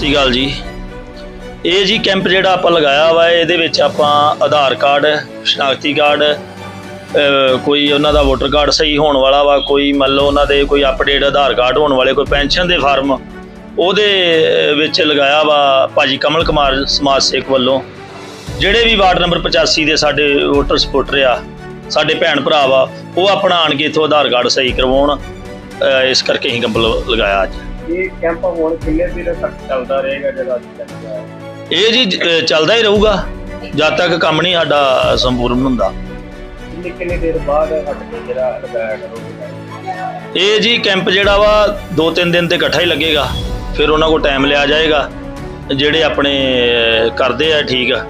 ਸਤਿ ਅਕਾਲ ਜੀ। ਇਹ ਜੀ ਕੈਂਪ ਜਿਹੜਾ ਆਪਾਂ ਲਗਾਇਆ ਵਾ, ਇਹਦੇ ਵਿੱਚ ਆਪਾਂ ਆਧਾਰ ਕਾਰਡ, ਸ਼ਨਾਖਤੀ ਕਾਰਡ ਕੋਈ ਉਹਨਾਂ ਦਾ ਵੋਟਰ ਕਾਰਡ ਸਹੀ ਹੋਣ ਵਾਲਾ ਵਾ, ਕੋਈ ਮੰਨ ਲਓ ਉਹਨਾਂ ਦੇ ਕੋਈ ਅਪਡੇਟ ਆਧਾਰ ਕਾਰਡ ਹੋਣ ਵਾਲੇ, ਕੋਈ ਪੈਨਸ਼ਨ ਦੇ ਫਾਰਮ, ਉਹਦੇ ਵਿੱਚ ਲਗਾਇਆ ਵਾ ਭਾਜੀ ਕਮਲ ਕੁਮਾਰ ਸਮਾਜ ਸੇਵਕ ਵੱਲੋਂ। ਜਿਹੜੇ ਵੀ ਵਾਰਡ ਨੰਬਰ 85 ਦੇ ਸਾਡੇ ਵੋਟਰ ਸਪੋਰਟਰ ਆ, ਸਾਡੇ ਭੈਣ ਭਰਾ ਵਾ, ਉਹ ਆਪਣਾ ਆਣ ਕੇ ਇੱਥੋਂ ਆਧਾਰ ਕਾਰਡ ਸਹੀ ਕਰਵਾਉਣ ਇਸ ਕਰਕੇ ਅਸੀਂ ਕੈਂਪ ਲ- ਲਗਾਇਆ ਅੱਜ। ਇਹ ਕੈਂਪ ਹੁਣ ਕਿੰਨੇ ਦਿਨ ਤੱਕ ਚੱਲਦਾ ਰਹੇਗਾ ਜਿਹੜਾ ਅੱਜ ਤੱਕ? ਇਹ ਜੀ ਚੱਲਦਾ ਹੀ ਰਹੂਗਾ। ਜਦ ਤੱਕ ਕੰਮ ਨਹੀਂ ਸਾਡਾ ਸੰਪੂਰਨ ਹੁੰਦਾ। ਕਿੰਨੀ ਕਿੰਨੀ ਦੇਰ ਬਾਅਦ ਹਟ ਕੇ ਜਿਹੜਾ ਲਗਾਇਆ ਕਰੋਗੇ ਇਹ ਜੀ ਕੈਂਪ ਜਿਹੜਾ ਵਾ ਦੋ ਤਿੰਨ ਦਿਨ ਤੇ ਇਕੱਠਾ ਹੀ ਲੱਗੇਗਾ। ਫਿਰ ਉਹਨਾਂ ਕੋਲ ਟਾਈਮ ਲਿਆ ਜਾਏਗਾ। ਜਿਹੜੇ ਆਪਣੇ ਅਹ, ਕਰਦੇ ਆ ਠੀਕ ਆ।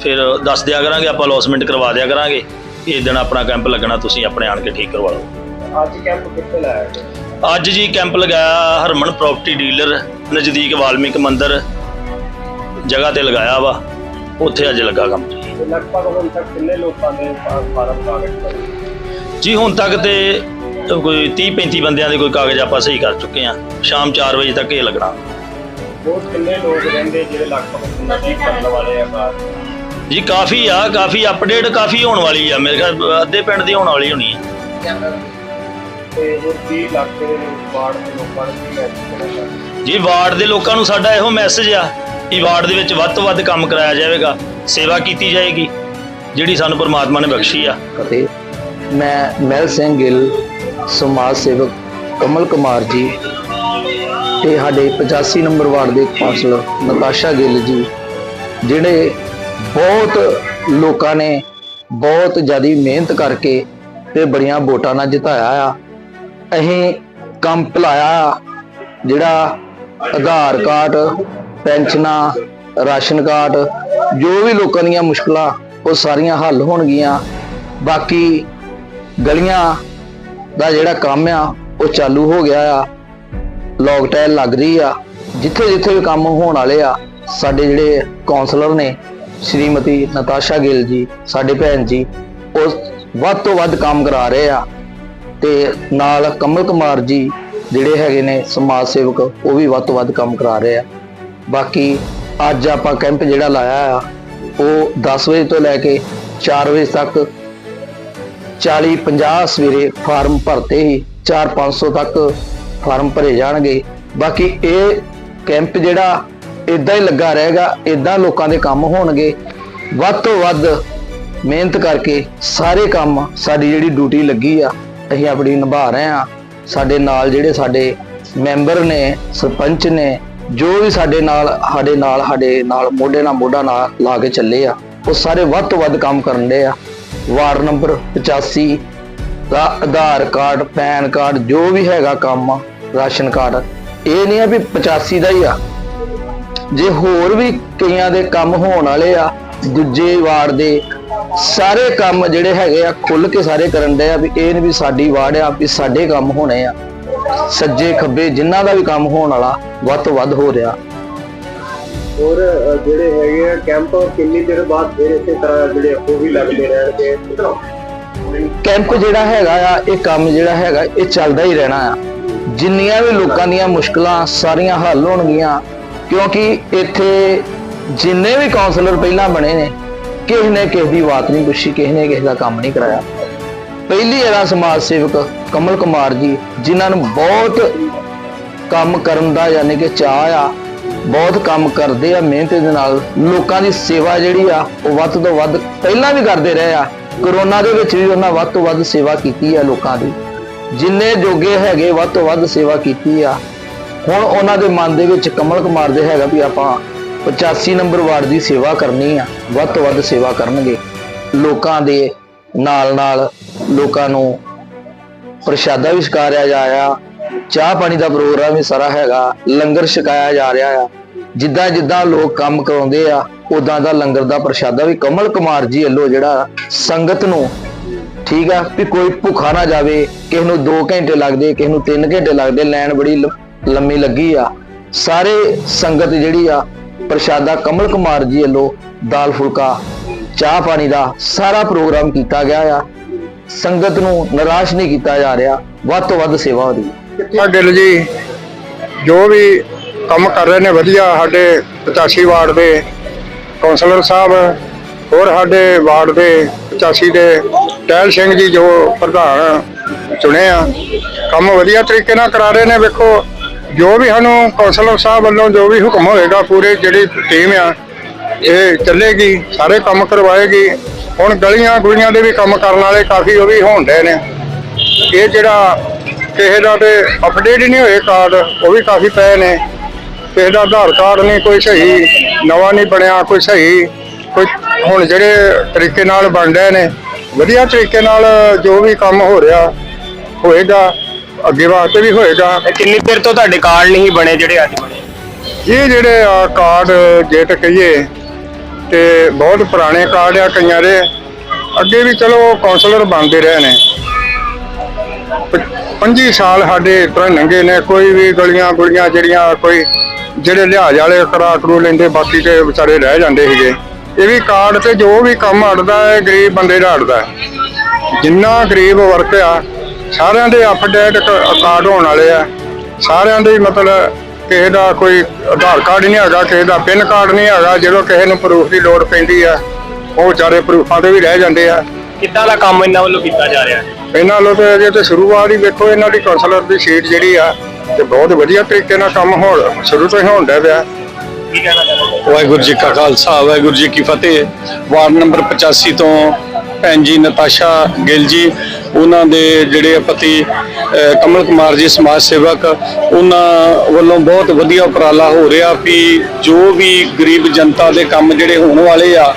ਫਿਰ ਦੱਸ ਦਿਆ ਕਰਾਂਗੇ ਆਪਾਂ ਅਲੌਸਮੈਂਟ ਕਰਵਾ ਦਿਆ ਕਰਾਂਗੇ। ਇਸ ਦਿਨ ਆਪਣਾ ਕੈਂਪ ਲੱਗਣਾ ਤੁਸੀਂ ਆਪਣੇ ਆਣ ਕੇ ਠੀਕ ਕਰਵਾ ਲਓ। ਅੱਜ ਕੈਂਪ ਕਿੱਥੇ ਲਾਇਆ ਗਿਆ? ਅੱਜ ਜੀ ਕੈਂਪ ਲਗਾਇਆ ਹਰਮਨ ਪ੍ਰਾਪਰਟੀ ਡੀਲਰ ਨਜ਼ਦੀਕ ਵਾਲਮੀਕ ਮੰਦਿਰ। ਜਗ੍ਹਾ ਤੇ ਲਗਾਇਆ ਵਾ। ਉੱਥੇ ਅੱਜ ਲੱਗਾ ਕੰਮ। ਲਗਭਗ ਹੁਣ ਤੱਕ ਕਿੰਨੇ ਲੋਕਾਂ ਦੇ ਫਾ- ਫਾਰਮ ਕਾਗਜ਼ ਭਰੇ? ਜੀ ਹੁਣ ਤੱਕ ਤੇ ਕੋਈ 30 35 ਬੰਦਿਆਂ ਦੇ ਕੋਈ ਕਾਗਜ਼ ਆਪਾਂ ਸਹੀ ਕਰ ਚੁੱਕੇ ਆ ਸ਼ਾਮ 4 ਵਜੇ ਤੱਕ ਇਹ ਲੱਗਣਾ। ਬਹੁਤ ਕਿੰਨੇ ਲੋਕ ਰਹਿੰਦੇ ਜਿਹੜੇ ਲਗਭਗ ਨਸ਼ੇ ਕਰਨ ਵਾਲੇ ਆ ਬਾਹਰ? ਜੀ ਕਾਫੀ ਆ ਕਾਫੀ ਅਪਡੇਟ ਕਾਫੀ ਹੋਣ ਵਾਲੀ ਆ। ਮੇਰੇ ਖਿਆਲ ਅੱਧੇ ਪਿੰਡ ਦੀ ਹੋਣ ਵਾਲੀ ਹੋਣੀ ਆ। ਤੇ ਹੋਰ ਕੀ ਇਲਾਕੇ ਦੇ ਵਾਰਡ ਦੇ ਲੋਕਾਂ ਨੂੰ ਕੀ ਮੈਸੇਜ ਦੇਣਾ ਚਾਹੁੰਦੇ ਜੀ ਵਾਰਡ ਦੇ ਲੋਕਾਂ ਨੂੰ ਸਾਡਾ ਇਹੋ ਮੈਸੇਜ ਆ ਕਿ ਵਾਰਡ ਦੇ ਵਿੱਚ ਵੱਧ ਤੋਂ ਵੱਧ ਕੰਮ ਕਰਾਇਆ ਜਾਵੇਗਾ ਸੇਵਾ ਕੀਤੀ ਜਾਏਗੀ ਜਿਹੜੀ ਸਾਨੂੰ ਪਰਮਾਤਮਾ ਨੇ ਬਖਸ਼ੀ ਆ। ਅਤੇ ਮੈਂ ਮਹਿਲ ਸਿੰਘ ਗਿੱਲ ਸਮਾਜ ਸੇਵਕ ਕਮਲ ਕੁਮਾਰ ਜੀ ਤੇ ਸਾਡੇ 85 ਨੰਬਰ ਵਾਰਡ ਦੇ ਕਾਉਂਸਲਰ ਨਤਾਸ਼ਾ ਗਿੱਲ ਜੀ ਜਿਹੜੇ ਬਹੁਤ ਲੋਕਾਂ ਨੇ ਬਹੁਤ ਜ਼ਿਆਦੀ ਮਿਹਨਤ ਕਰਕੇ ਤੇ ਬੜੀਆਂ ਵੋਟਾਂ ਨਾਲ ਜਿਤਾਇਆ ਆ। ਅਸੀਂ ਕੰਮ ਭਲਾਇਆ ਆ, ਜਿਹੜਾ ਆਧਾਰ ਕਾਰਡ ਪੈਨਸ਼ਨਾਂ ਰਾਸ਼ਨ ਕਾਰਡ ਜੋ ਵੀ ਲੋਕਾਂ ਦੀਆਂ ਮੁਸ਼ਕਲਾਂ ਉਹ ਸਾਰੀਆਂ ਹੱਲ ਹੋਣਗੀਆਂ। ਬਾਕੀ ਗਲੀਆਂ ਦਾ ਜਿਹੜਾ ਕੰਮ ਆ ਉਹ ਚਾਲੂ ਹੋ ਗਿਆ ਆ। ਲੌਕ ਟਾਇਲ ਲੱਗ ਰਹੀ ਆ। ਜਿੱਥੇ ਜਿੱਥੇ ਵੀ ਕੰਮ ਹੋਣ ਵਾਲੇ ਆ ਸਾਡੇ ਜਿਹੜੇ ਕਾਉਂਸਲਰ ਨੇ ਸ਼੍ਰੀਮਤੀ ਨਤਾਸ਼ਾ ਗਿੱਲ ਜੀ ਸਾਡੇ ਭੈਣ ਜੀ ਉਹ ਵੱਧ ਤੋਂ ਵੱਧ ਕੰਮ ਕਰਾ ਰਹੇ ਆ। ਤੇ ਨਾਲ ਕਮਲ ਕੁਮਾਰ ਜੀ ਜਿਹੜੇ ਹੈਗੇ ਨੇ ਸਮਾਜ ਸੇਵਕ, ਉਹ ਵੀ ਵੱਧ ਤੋਂ ਵੱਧ ਕੰਮ ਕਰਾ ਰਹੇ ਆ। ਬਾਕੀ ਅੱਜ ਆਪਾਂ ਕੈਂਪ ਜਿਹੜਾ ਲਾਇਆ ਆ, ਉਹ 10 ਵਜੇ ਤੋਂ ਲੈ ਕੇ 4 ਵਜੇ ਤੱਕ 40 50 ਸਵੇਰੇ ਫਾਰਮ ਭਰਤੇ ਹੀ 4 500 ਤੱਕ ਫਾਰਮ ਭਰੇ ਜਾਣਗੇ। ਬਾਕੀ ਇਹ ਕੈਂਪ ਜਿਹੜਾ ਇਦਾਂ ਹੀ ਲੱਗਾ ਰਹੇਗਾ ਇਦਾਂ ਲੋਕਾਂ ਦੇ ਕੰਮ ਹੋਣਗੇ। ਵੱਧ ਤੋਂ ਵੱਧ ਮਿਹਨਤ ਕਰਕੇ ਸਾਰੇ ਕੰਮ, ਸਾਡੀ ਜਿਹੜੀ ਡਿਊਟੀ ਲੱਗੀ ਆ ਅਸੀਂ ਆਪਣੀ ਨਿਭਾ ਰਹੇ ਆ ਸਾਡੇ ਨਾਲ ਜਿਹੜੇ ਸਾਡੇ ਮੈਂਬਰ ਨੇ ਸਰਪੰਚ ਨੇ ਜੋ ਵੀ ਸਾਡੇ ਨਾਲ ਸਾਡੇ ਨਾਲ ਸਾਡੇ ਨਾਲ ਮੋਢੇ ਨਾਲ ਮੋਢਾ ਨਾਲ ਲਾ ਕੇ ਚੱਲੇ ਆ ਉਹ ਸਾਰੇ ਵੱਧ ਤੋਂ ਵੱਧ ਕੰਮ ਕਰਨ ਦੇ ਆ। ਵਾਰਡ ਨੰਬਰ 85 ਦਾ ਆਧਾਰ ਕਾਰਡ ਪੈਨ ਕਾਰਡ ਜੋ ਵੀ ਹੈਗਾ ਕੰਮ ਆ, ਰਾਸ਼ਨ ਕਾਰਡ ਇਹ ਨਹੀਂ ਆ ਵੀ 85 ਦਾ ਹੀ ਆ। ਜੇ ਹੋਰ ਵੀ ਕਈਆਂ ਦੇ ਕੰਮ ਹੋਣ ਵਾਲੇ ਆ ਦੂਜੇ ਵਾਰਡ ਦੇ ਸਾਰੇ ਕੰਮ ਜਿਹੜੇ ਹੈਗੇ ਆ ਖੁੱਲ ਕੇ ਸਾਰੇ ਕਰਨ ਦੇ ਆ ਵੀ ਇਹ ਨਹੀਂ ਵੀ ਸਾਡੀ ਵਾਰਡ ਆ ਵੀ ਸਾਡੇ ਕੰਮ ਹੋਣੇ ਆ। ਸੱਜੇ ਖੱਬੇ ਜਿਨ੍ਹਾਂ ਦਾ ਵੀ ਕੰਮ ਹੋਣ ਵਾਲਾ ਵੱਧ ਤੋਂ ਵੱਧ ਹੋ ਰਿਹਾ। ਹੋਰ ਜਿਹੜੇ ਹੈਗੇ ਆ ਕੈਂਪ ਕਿੰਨੀ ਦੇਰ ਬਾਅਦ ਫਿਰ ਇਸੇ ਤਰ੍ਹਾਂ ਜਿਹੜੇ ਉਹ ਵੀ ਲੱਗਦੇ ਰਹਿਣਗੇ? ਕੈਂਪ ਜਿਹੜਾ ਹੈਗਾ ਆ ਇਹ ਕੰਮ ਜਿਹੜਾ ਹੈਗਾ ਇਹ ਚੱਲਦਾ ਹੀ ਰਹਿਣਾ ਆ। ਜਿੰਨੀਆਂ ਵੀ ਲੋਕਾਂ ਦੀਆਂ ਮੁਸ਼ਕਲਾਂ ਸਾਰੀਆਂ ਹੱਲ ਹੋਣਗੀਆਂ ਕਿਉਂਕਿ ਇੱਥੇ ਜਿੰਨੇ ਵੀ ਕਾਉਂਸਲਰ ਪਹਿਲਾਂ ਬਣੇ ਨੇ ਕਿਸੇ ਨੇ ਕਿਸੇ ਦੀ ਬਾਤ ਨਹੀਂ ਪੁੱਛੀ, ਕਿਸੇ ਨੇ ਕਿਸੇ ਦਾ ਕੰਮ ਨਹੀਂ ਕਰਾਇਆ। ਪਹਿਲੀ ਇਹਦਾ ਸਮਾਜ ਸੇਵਕ ਕਮਲ ਕੁਮਾਰ ਜੀ, ਜਿਨ੍ਹਾਂ ਨੂੰ ਬਹੁਤ ਕੰਮ ਕਰਨ ਦਾ ਯਾਨੀ ਕਿ ਚਾਹ ਆ, ਬਹੁਤ ਕੰਮ ਕਰਦੇ ਆ ਮਿਹਨਤ ਦੇ ਨਾਲ, ਲੋਕਾਂ ਦੀ ਸੇਵਾ ਜਿਹੜੀ ਆ, ਉਹ ਵੱਧ ਤੋਂ ਵੱਧ ਪਹਿਲਾਂ ਵੀ ਕਰਦੇ ਰਹੇ ਆ। ਕਰੋਨਾ ਦੇ ਵਿੱਚ ਵੀ ਉਹਨਾਂ ਵੱਧ ਤੋਂ ਵੱਧ ਸੇਵਾ ਕੀਤੀ ਆ ਲੋਕਾਂ ਦੀ। ਜਿੰਨੇ ਜੋਗੇ ਹੈਗੇ, ਵੱਧ ਤੋਂ ਵੱਧ ਸੇਵਾ ਕੀਤੀ ਆ। ਹੁਣ ਉਹਨਾਂ ਦੇ ਮਨ ਦੇ ਵਿੱਚ ਕਮਲ ਕੁਮਾਰ ਦੇ ਹੈਗਾ ਵੀ ਆਪਾਂ 85 ਨੰਬਰ ਵਾਰਡ ਦੀ ਸੇਵਾ ਕਰਨੀ ਆ, ਵੱਧ ਤੋਂ ਵੱਧ ਸੇਵਾ ਕਰਨਗੇ। ਲੋਕਾਂ ਦੇ ਨਾਲ ਨਾਲ ਲੋਕਾਂ ਨੂੰ ਪ੍ਰਸ਼ਾਦਾ ਵੀ ਛਕਾਇਆ ਜਾ ਰਿਹਾ, ਚਾਹ ਪਾਣੀ ਦਾ ਪ੍ਰੋਗਰਾਮ ਵੀ ਸਾਰਾ ਹੈਗਾ, ਲੰਗਰ ਛਕਾਇਆ ਜਾ ਰਿਹਾ ਆ। ਜਿੱਦਾਂ ਜਿੱਦਾਂ ਲੋਕ ਕੰਮ ਕਰਾਉਂਦੇ ਆ ਉਦਾਂ ਦਾ ਲੰਗਰ ਦਾ ਪ੍ਰਸ਼ਾਦਾ ਵੀ ਕਮਲ ਕੁਮਾਰ ਜੀ ਵੱਲੋਂ ਜਿਹੜਾ ਸੰਗਤ ਨੂੰ ਠੀਕ ਆ ਵੀ ਕੋਈ ਭੁੱਖਾ ਨਾ ਜਾਵੇ, ਕਿਸੇ ਨੂੰ 2 ਘੰਟੇ ਲੱਗਦੇ, ਕਿਸੇ ਨੂੰ 3 ਘੰਟੇ ਲੱਗਦੇ, ਲਾਈਨ ਬੜੀ ਲੰਮੀ ਲੱਗੀ ਆ। ਸਾਰੇ ਸੰਗਤ ਜਿਹੜੀ ਆ ਪ੍ਰਸ਼ਾਦਾ ਕਮਲ ਕੁਮਾਰ ਜੀ ਵੱਲੋਂ ਦਾਲ ਫੁਲਕਾ, ਚਾਹ ਪਾਣੀ ਦਾ ਸਾਰਾ ਪ੍ਰੋਗਰਾਮ ਕੀਤਾ ਗਿਆ ਆ। ਸੰਗਤ ਨੂੰ ਨਿਰਾਸ਼ ਨਹੀਂ ਕੀਤਾ ਜਾ ਰਿਹਾ, ਵੱਧ ਤੋਂ ਵੱਧ ਸੇਵਾ ਹੋ ਰਹੀ ਹੈ। ਗਿੱਲ ਜੀ? ਜੋ ਵੀ ਕੰਮ ਕਰ ਰਹੇ ਨੇ ਵਧੀਆ, ਸਾਡੇ 85 ਵਾਰਡ ਦੇ ਕੌਂਸਲਰ ਸਾਹਿਬ, ਹੋਰ ਸਾਡੇ ਵਾਰਡ ਦੇ 85 ਦੇ ਟਹਿਲ ਸਿੰਘ ਜੀ ਜੋ ਪ੍ਰਧਾਨ ਚੁਣੇ ਆ, ਕੰਮ ਵਧੀਆ ਤਰੀਕੇ ਨਾਲ ਕਰਾ ਰਹੇ ਨੇ, ਵੇਖੋ ਜੋ ਵੀ ਸਾਨੂੰ ਕੌਂਸਲਰ ਸਾਹਿਬ ਵੱਲੋਂ ਜੋ ਵੀ ਹੁਕਮ ਹੋਏਗਾ ਪੂਰੇ ਜਿਹੜੀ ਟੀਮ ਆ, ਇਹ ਚੱਲੇਗੀ, ਸਾਰੇ ਕੰਮ ਕਰਵਾਏਗੀ। ਹੁਣ ਗਲੀਆਂ ਗੁਲੀਆਂ ਦੇ ਵੀ ਕੰਮ ਕਰਨ ਵਾਲੇ ਕਾਫੀ ਉਹ ਵੀ ਹੋਣ ਡਏ ਨੇ। ਇਹ ਜਿਹੜਾ ਕਿਸੇ ਦਾ ਤੇ ਅਪਡੇਟ ਹੀ ਨਹੀਂ ਹੋਏ ਕਾਰਡ ਉਹ ਵੀ ਕਾਫੀ ਪਏ ਨੇ। ਕਿਸੇ ਦਾ ਆਧਾਰ ਕਾਰਡ ਨਹੀਂ, ਕੋਈ ਸਹੀ ਨਵਾਂ ਨਹੀਂ ਬਣਿਆ, ਕੋਈ ਸਹੀ, ਕੋਈ ਹੁਣ ਜਿਹੜੇ ਤਰੀਕੇ ਨਾਲ ਬਣ ਰਹੇ ਨੇ, ਵਧੀਆ ਤਰੀਕੇ ਨਾਲ ਜੋ ਵੀ ਕੰਮ ਹੋ ਰਿਹਾ ਹੋਏਗਾ। ਅੱਗੇ ਵਾਸਤੇ ਵੀ ਹੋਏਗਾ। ਕਿੰਨੀ ਦੇਰ ਤੋਂ ਤੁਹਾਡੇ ਕਾਰਡ ਨਹੀਂ ਬਣੇ ਜਿਹੜੇ ਅੱਜ ਬਣੇ? ਇਹ ਜਿਹੜੇ ਆ ਕਾਰਡ ਜੇ ਤਾਂ ਕਹੀਏ ਤੇ ਬਹੁਤ ਪੁਰਾਣੇ ਕਾਰਡ ਆ ਕਈਆਂ ਦੇ। ਅੱਗੇ ਵੀ ਚਲੋ ਕਾਉਂਸਲਰ ਬਣਦੇ ਰਹੇ ਨੇ। 25 ਸਾਲ ਸਾਡੇ ਤਰ੍ਹਾਂ ਲੰਘੇ ਨੇ ਕੋਈ ਵੀ ਗਲੀਆਂ ਗੁਲੀਆਂ ਜਿਹੜੀਆਂ ਕੋਈ ਜਿਹੜੇ ਲਿਹਾਜ਼ ਵਾਲੇ ਕਰਾ ਕਰੂ ਲੈਂਦੇ ਬਾਕੀ ਤੇ ਵਿਚਾਰੇ ਰਹਿ ਜਾਂਦੇ ਸੀਗੇ। ਇਹ ਵੀ ਕਾਰਡ ਤੇ ਜੋ ਵੀ ਕੰਮ ਅੜਦਾ ਹੈ ਗਰੀਬ ਬੰਦੇ ਦਾ ਅੜਦਾ ਜਿੰਨਾ ਗਰੀਬ ਵਰਗ ਆ ਸਾਰਿਆਂ ਦੇ ਅਪਡੇਟ ਕਾਰਡ ਹੋਣ ਵਾਲੇ ਆ। ਸਾਰਿਆਂ ਦੇ ਮਤਲਬ ਕਿਸੇ ਦਾ ਕੋਈ ਆਧਾਰ ਕਾਰਡ ਨਹੀਂ ਹੈਗਾ ਕਿਸੇ ਦਾ ਪਿਨ ਕਾਰਡ ਨਹੀਂ ਹੈਗਾ ਜਦੋਂ ਕਿਸੇ ਨੂੰ ਪ੍ਰੂਫ ਦੀ ਲੋੜ ਪੈਂਦੀ ਆ ਉਹ ਵਿਚਾਰੇ ਪ੍ਰੂਫਾਂ ਤੇ ਵੀ ਰਹਿ ਜਾਂਦੇ ਆ। ਕਿੱਦਾਂ ਦਾ ਕੰਮ ਇਹਨਾਂ ਵੱਲੋਂ ਕੀਤਾ ਜਾ ਰਿਹਾ? ਇਹਨਾਂ ਲੋ ਤੇ ਅਜੇ ਤੇ ਸ਼ੁਰੂਆਤ ਹੀ ਵੇਖੋ ਇਹਨਾਂ ਦੀ ਕਾਉਂਸਲਰ ਦੀ ਸੀਟ ਜਿਹੜੀ ਆ ਤੇ ਬਹੁਤ ਵਧੀਆ ਤਰੀਕੇ ਨਾਲ ਕੰਮ ਹੋ ਸ਼ੁਰੂ ਤੋਂ ਹੀ ਹੋਣ ਡਿਆ ਪਿਆ। ਕੀ ਕਹਿਣਾ ਚਾਹੁੰਦੇ ਵਾਹਿਗੁਰੂ ਜੀ ਕਾ ਖਾਲਸਾ, ਵਾਹਿਗੁਰੂ ਜੀ ਕੀ ਫਤਿਹ। ਵਾਰਡ ਨੰਬਰ 85 ਤੋਂ ਭੈਣ ਜੀ ਨਤਾਸ਼ਾ ਗਿੱਲ ਜੀ, ਉਹਨਾਂ ਦੇ ਜਿਹੜੇ ਪਤੀ ਕਮਲ ਕੁਮਾਰ ਜੀ ਸਮਾਜ ਸੇਵਕ, ਉਹਨਾਂ ਵੱਲੋਂ ਬਹੁਤ ਵਧੀਆ ਉਪਰਾਲਾ ਹੋ ਰਿਹਾ ਵੀ ਜੋ ਵੀ ਗਰੀਬ ਜਨਤਾ ਦੇ ਕੰਮ ਜਿਹੜੇ ਹੋਣ ਵਾਲੇ ਆ,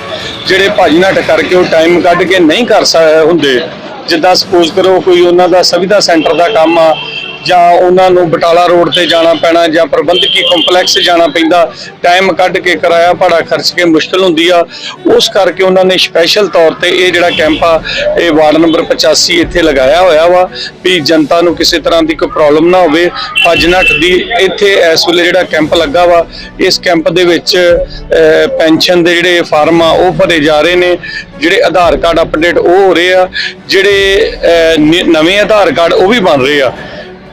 ਜਿਹੜੇ ਭੱਜ ਨੱਠ ਕਰਕੇ ਉਹ ਟਾਈਮ ਕੱਢ ਕੇ ਨਹੀਂ ਕਰ ਸਕ, ਹੁੰਦੇ। ਜਿੱਦਾਂ ਸਪੋਜ਼ ਕਰੋ ਕੋਈ ਉਹਨਾਂ ਦਾ ਸੁਵਿਧਾ ਸੈਂਟਰ ਦਾ ਕੰਮ ਆ ਜਾਂ ਉਹਨਾਂ ਨੂੰ ਬਟਾਲਾ ਰੋਡ ਤੇ ਜਾਣਾ ਪੈਣਾ ਜਾਂ ਪ੍ਰਬੰਧਕੀ ਕੰਪਲੈਕਸ ਜਾਣਾ ਪੈਂਦਾ ਟਾਈਮ ਕੱਢ ਕੇ ਕਿਰਾਇਆ ਭਾੜਾ ਖਰਚ ਕੇ ਮੁਸ਼ਕਲ ਹੁੰਦੀ ਆ। ਉਸ ਕਰਕੇ ਉਹਨਾਂ ਨੇ ਸਪੈਸ਼ਲ ਤੌਰ ਤੇ ਇਹ ਜਿਹੜਾ ਕੈਂਪ ਆ, ਇਹ ਵਾਰਡ ਨੰਬਰ 85 ਇੱਥੇ ਲਗਾਇਆ ਹੋਇਆ ਵਾ ਵੀ ਜਨਤਾ ਨੂੰ ਕਿਸੇ ਤਰ੍ਹਾਂ ਦੀ ਕੋਈ ਪ੍ਰੋਬਲਮ ਨਾ ਹੋਵੇ। ਭੱਜ ਨੱਠ ਦੀ ਇੱਥੇ ਇਸ ਵੇਲੇ ਜਿਹੜਾ ਕੈਂਪ ਲੱਗਾ ਵਾ, ਇਸ ਕੈਂਪ ਦੇ ਵਿੱਚ ਪੈਨਸ਼ਨ ਦੇ ਜਿਹੜੇ ਫਾਰਮ ਆ, ਉਹ ਭਰੇ ਜਾ ਰਹੇ ਨੇ। ਜਿਹੜੇ ਆਧਾਰ ਕਾਰਡ ਅਪਡੇਟ ਉਹ ਹੋ ਰਹੇ ਆ, ਜਿਹੜੇ ਨਵੇਂ ਆਧਾਰ ਕਾਰਡ ਉਹ ਵੀ ਬਣ ਰਹੇ ਆ।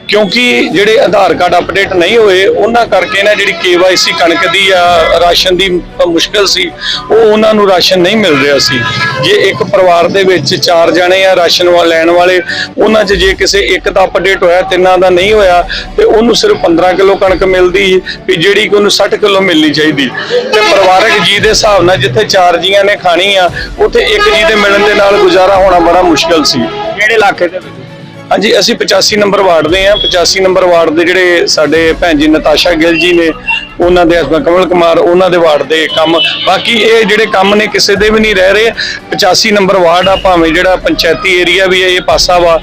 ਕਿਉਂਕਿ ਜਿਹੜੇ ਆਧਾਰ ਕਾਰਡ ਅਪਡੇਟ ਨਹੀਂ ਹੋਏ, ਉਹਨਾਂ ਕਰਕੇ ਨਾ ਜਿਹੜੀ KYC ਕਣਕ ਦੀ ਆ, ਰਾਸ਼ਨ ਦੀ ਮੁਸ਼ਕਲ ਸੀ, ਉਹ ਉਹਨਾਂ ਨੂੰ ਰਾਸ਼ਨ ਨਹੀਂ ਮਿਲ ਰਿਹਾ ਸੀ। ਜੇ ਇੱਕ ਪਰਿਵਾਰ ਦੇ ਵਿੱਚ ਚਾਰ ਜਣੇ ਆ, ਰਾਸ਼ਨ ਵਾ, ਲੈਣ ਵਾਲੇ, ਉਹਨਾਂ 'ਚ ਜੇ ਕਿਸੇ ਇੱਕ ਦਾ ਅਪਡੇਟ ਹੋਇਆ, ਤਿੰਨਾਂ ਦਾ ਨਹੀਂ ਹੋਇਆ, ਤੇ ਉਹਨੂੰ ਸਿਰਫ 15 ਕਿਲੋ ਕਣਕ ਮਿਲਦੀ, ਵੀ ਜਿਹੜੀ ਕਿ ਉਹਨੂੰ 60 ਕਿਲੋ ਮਿਲਣੀ ਚਾਹੀਦੀ। ਤੇ ਪਰਿਵਾਰਕ ਜੀ ਦੇ ਹਿਸਾਬ ਨਾਲ ਜਿੱਥੇ ਚਾਰ ਜੀਆਂ ਨੇ ਖਾਣੀ ਆ, ਉੱਥੇ ਇੱਕ ਜੀ ਦੇ ਮਿਲਣ ਦੇ ਨਾਲ ਗੁਜ਼ਾਰਾ ਹੋਣਾ ਬੜਾ ਮੁਸ਼ਕਲ ਸੀ। ਕਿਹੜੇ ਇਲਾਕੇ ਦੇ ਹਾਂਜੀ ਅਸੀਂ 85 ਨੰਬਰ ਵਾਰਡ ਦੇ ਆ 85 ਨੰਬਰ ਵਾਰਡ ਦੇ ਜਿਹੜੇ ਸਾਡੇ ਭੈਣ ਜੀ ਨਤਾਸ਼ਾ ਗਿੱਲ ਜੀ ਨੇ ਉਹਨਾਂ ਦੇ ਹਸਬੰਦ ਕਮਲ ਕੁਮਾਰ ਉਹਨਾਂ ਦੇ ਵਾਰਡ ਦੇ ਕੰਮ। ਬਾਕੀ ਇਹ ਜਿਹੜੇ ਕੰਮ ਨੇ ਕਿਸੇ ਦੇ ਵੀ ਨਹੀਂ ਰਹਿ ਰਹੇ। 85 ਨੰਬਰ ਵਾਰਡ ਆ ਭਾਵੇਂ ਜਿਹੜਾ ਪੰਚਾਇਤੀ ਏਰੀਆ ਵੀ ਹੈ ਇਹ ਪਾਸਾ ਵਾ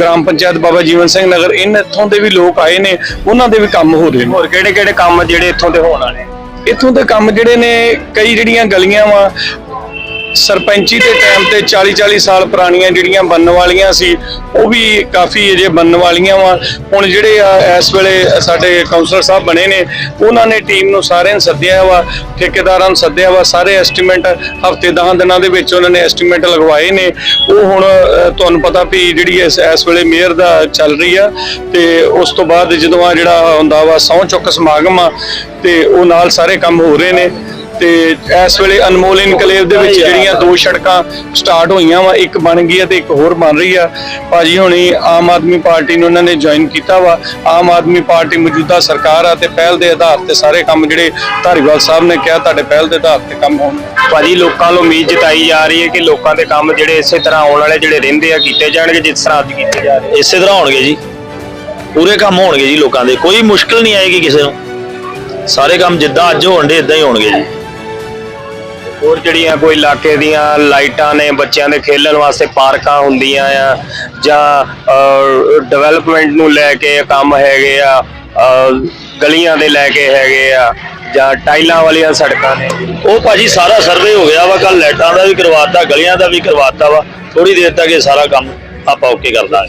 ਗ੍ਰਾਮ ਪੰਚਾਇਤ ਬਾਬਾ ਜੀਵਨ ਸਿੰਘ ਨਗਰ ਇਨ ਇੱਥੋਂ ਦੇ ਵੀ ਲੋਕ ਆਏ ਨੇ ਉਹਨਾਂ ਦੇ ਵੀ ਕੰਮ ਹੋ ਰਹੇ ਨੇ। ਹੋਰ ਕਿਹੜੇ ਕਿਹੜੇ ਕੰਮ ਜਿਹੜੇ ਇੱਥੋਂ ਦੇ ਹੋਣ ਵਾਲੇ? ਇੱਥੋਂ ਦੇ ਕੰਮ ਜਿਹੜੇ ਨੇ ਕਈ ਜਿਹੜੀਆਂ ਗਲੀਆਂ ਵਾ ਸਰਪੰਚੀ ਦੇ ਟਾਈਮ ਤੇ 40 40 ਸਾਲ ਪੁਰਾਣੀਆਂ ਜਿਹੜੀਆਂ ਬਣਨ ਵਾਲੀਆਂ ਸੀ, ਉਹ ਵੀ ਕਾਫੀ ਅਜੇ ਬਣਨ ਵਾਲੀਆਂ ਵਾ। ਹੁਣ ਜਿਹੜੇ ਆ ਇਸ ਵੇਲੇ ਸਾਡੇ ਕਾਉਂਸਲਰ ਸਾਹਿਬ ਬਣੇ ਨੇ, ਉਹਨਾਂ ਨੇ ਟੀਮ ਨੂੰ ਸਾਰਿਆਂ ਨੂੰ ਸੱਦਿਆ ਵਾ, ਠੇਕੇਦਾਰਾਂ ਨੂੰ ਸੱਦਿਆ ਵਾ, ਸਾਰੇ ਐਸਟੀਮੇਟ ਹਫ਼ਤੇ 10 ਦਿਨਾਂ ਦੇ ਵਿੱਚ ਉਹਨਾਂ ਨੇ ਐਸਟੀਮੇਟ ਲਗਵਾਏ ਨੇ। ਉਹ ਹੁਣ ਤੁਹਾਨੂੰ ਪਤਾ ਵੀ ਜਿਹੜੀ ਇਸ ਇਸ ਵੇਲੇ ਮੇਅਰ ਦਾ ਚੱਲ ਰਹੀ ਆ, ਤੇ ਉਸ ਤੋਂ ਬਾਅਦ ਜਦੋਂ ਆ ਜਿਹੜਾ ਹੁੰਦਾ ਵਾ ਸਹੁੰ ਚੁੱਕ ਸਮਾਗਮ ਆ, ਤੇ ਉਹ ਨਾਲ ਸਾਰੇ ਕੰਮ ਹੋ ਰਹੇ ਨੇ। ਤੇ ਇਸ ਵੇਲੇ ਅਨਮੋਲ ਇਨਕਲੇਵ ਦੇ ਵਿੱਚ ਜਿਹੜੀਆਂ ਦੋ ਸੜਕਾਂ ਸਟਾਰਟ ਹੋਈਆਂ ਵਾ ਇੱਕ ਬਣ ਗਈ ਹੈ ਤੇ ਇੱਕ ਹੋਰ ਬਣ ਰਹੀ ਆ। ਭਾਜੀ ਹੁਣੀ ਆਮ ਆਦਮੀ ਪਾਰਟੀ ਨੂੰ ਉਹਨਾਂ ਨੇ ਜੁਆਇਨ ਕੀਤਾ ਵਾ। ਆਮ ਆਦਮੀ ਪਾਰਟੀ ਮੌਜੂਦਾ ਸਰਕਾਰ ਆ ਤੇ ਪਹਿਲ ਦੇ ਆਧਾਰ ਤੇ ਸਾਰੇ ਕੰਮ ਜਿਹੜੇ ਧਾਰੀਵਾਲ ਸਾਹਿਬ ਨੇ ਕਿਹਾ ਤੁਹਾਡੇ ਪਹਿਲ ਦੇ ਆਧਾਰ ਤੇ ਕੰਮ ਹੋਣ। ਭਾਜੀ ਲੋਕਾਂ ਨੂੰ ਉਮੀਦ ਜਤਾਈ ਜਾ ਰਹੀ ਹੈ ਕਿ ਲੋਕਾਂ ਦੇ ਕੰਮ ਜਿਹੜੇ ਇਸੇ ਤਰ੍ਹਾਂ ਆਉਣ ਵਾਲੇ ਜਿਹੜੇ ਰਹਿੰਦੇ ਆ ਕੀਤੇ ਜਾਣਗੇ ਜਿਸ ਤਰ੍ਹਾਂ ਅੱਜ ਕੀਤੇ ਜਾ ਰਹੇ ਇਸੇ ਤਰ੍ਹਾਂ ਹੋਣਗੇ ਜੀ। ਪੂਰੇ ਕੰਮ ਹੋਣਗੇ ਜੀ ਲੋਕਾਂ ਦੇ। ਕੋਈ ਮੁਸ਼ਕਲ ਨਹੀਂ ਆਏਗੀ ਕਿਸੇ ਨੂੰ। ਸਾਰੇ ਕੰਮ ਜਿੱਦਾਂ ਅੱਜ ਹੋਣਦੇ ਇਦਾਂ ਹੀ ਹੋਣਗੇ ਜੀ। ਹੋਰ ਜਿਹੜੀਆਂ ਕੋਈ ਇਲਾਕੇ ਦੀਆਂ ਲਾਈਟਾਂ ਨੇ ਬੱਚਿਆਂ ਦੇ ਖੇਡਣ ਵਾਸਤੇ ਪਾਰਕਾਂ ਹੁੰਦੀਆਂ ਆ, ਜਾਂ ਡਿਵੈਲਪਮੈਂਟ ਨੂੰ ਲੈ ਕੇ ਕੰਮ ਹੈਗੇ ਆ ਗਲੀਆਂ ਦੇ ਲੈ ਕੇ ਹੈਗੇ ਆ, ਜਾਂ ਟਾਈਲਾਂ ਵਾਲੀਆਂ ਸੜਕਾਂ ਨੇ। ਉਹ ਭਾਜੀ ਸਾਰਾ ਸਰਵੇ ਹੋ ਗਿਆ ਵਾ ਕੱਲ ਲਾਈਟਾਂ ਦਾ ਵੀ ਕਰਵਾਤਾ, ਗਲੀਆਂ ਦਾ ਵੀ ਕਰਵਾਤਾ ਵਾ। ਥੋੜੀ ਦੇਰ ਤੱਕ ਇਹ ਸਾਰਾ ਕੰਮ ਆਪਾਂ ਓਕੇ ਕਰਦਾ